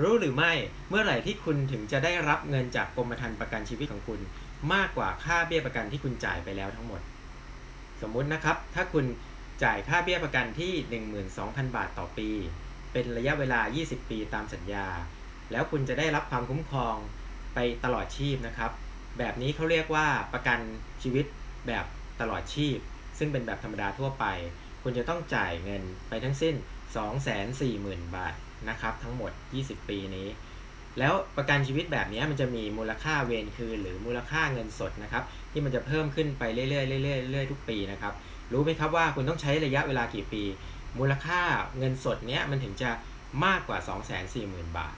รู้หรือไม่เมื่อไหร่ที่คุณถึงจะได้รับเงินจากกรมธรรม์ประกันชีวิตของคุณ มากกว่าค่าเบี้ยประกันที่คุณจ่ายไปแล้วทั้งหมด สมมุตินะครับ ถ้าคุณจ่ายค่าเบี้ยประกันที่ 12,000 บาทต่อปี เป็นระยะเวลา 20 ปีตามสัญญา แล้วคุณจะได้รับความคุ้มครองไปตลอดชีพนะครับ แบบนี้เขาเรียกว่าประกันชีวิตแบบตลอดชีพ ซึ่งเป็นแบบธรรมดาทั่วไป คุณจะต้องจ่ายเงินไปทั้งสิ้น 240,000 บาท นะครับทั้งหมด 20 ปีนี้ แล้วประกันชีวิตแบบนี้มันจะมีมูลค่าเวรคืนหรือมูลค่าเงินสดนะครับที่มันจะเพิ่มขึ้นไปเรื่อยๆเรื่อยๆเรื่อยๆทุกปีนะครับรู้ไหมครับว่าคุณต้องใช้ระยะเวลากี่ปี มูลค่าเงินสดเนี้ยมันถึงจะมากกว่า 240,000 บาท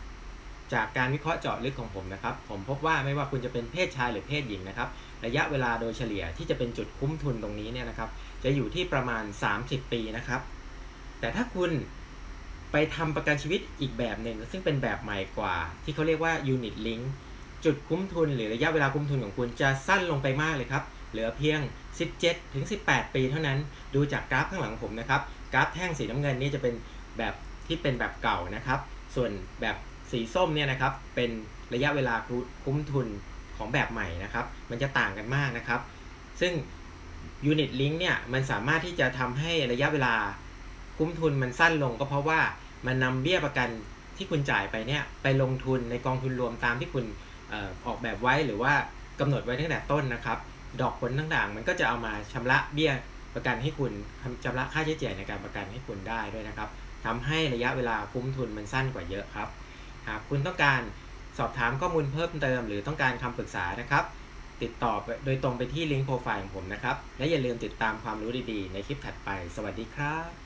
จากการวิเคราะห์เจาะลึกของผมนะครับ ผมพบว่าไม่ว่าคุณจะเป็นเพศชายหรือเพศหญิงนะครับ ระยะเวลาโดยเฉลี่ยที่จะเป็นจุดคุ้มทุนตรงนี้เนี่ยนะครับ จะอยู่ที่ประมาณ 30 ปีนะครับ แต่ถ้าคุณ ไปทำประกันชีวิตอีกแบบหนึ่งซึ่งเป็นแบบใหม่กว่า ที่เขาเรียกว่า unit link จุดคุ้มทุนหรือระยะเวลาคุ้มทุนของคุณจะสั้นลงไปมากเลยครับ เหลือเพียง 17 ถึง 18 ปีเท่านั้น ดูจากกราฟข้างหลังผมนะครับ กราฟแท่งสีน้ำเงินนี่จะเป็นแบบที่เป็นแบบเก่านะครับ ส่วนแบบสีส้มเนี่ยนะครับ เป็นระยะเวลาคุ้มทุนของแบบใหม่นะครับ มันจะต่างกันมากนะครับ ซึ่ง Unit Link เนี่ย มันสามารถที่จะทำให้ระยะเวลา คุ้มทุนมันสั้นลงก็เพราะว่ามันนำเบี้ยประกันที่คุณจ่ายไปเนี่ยไปลงทุนในกองทุนรวมตามที่คุณออกแบบไว้หรือว่ากำหนดไว้ตั้งแต่ต้นนะครับ ดอกผลต่างๆ มันก็จะเอามาชำระเบี้ยประกันให้คุณชำระค่าใช้จ่ายในการประกันให้คุณได้ด้วยนะครับทำให้ระยะเวลาคุ้มทุนมันสั้นกว่าเยอะครับ หากคุณต้องการสอบถามข้อมูลเพิ่มเติม หรือต้องการคำปรึกษานะครับ ติดต่อโดยตรงไปที่ลิงก์โปรไฟล์ของผมนะครับ และอย่าลืมติดตามความรู้ดีๆ ในคลิปถัดไป สวัสดีครับ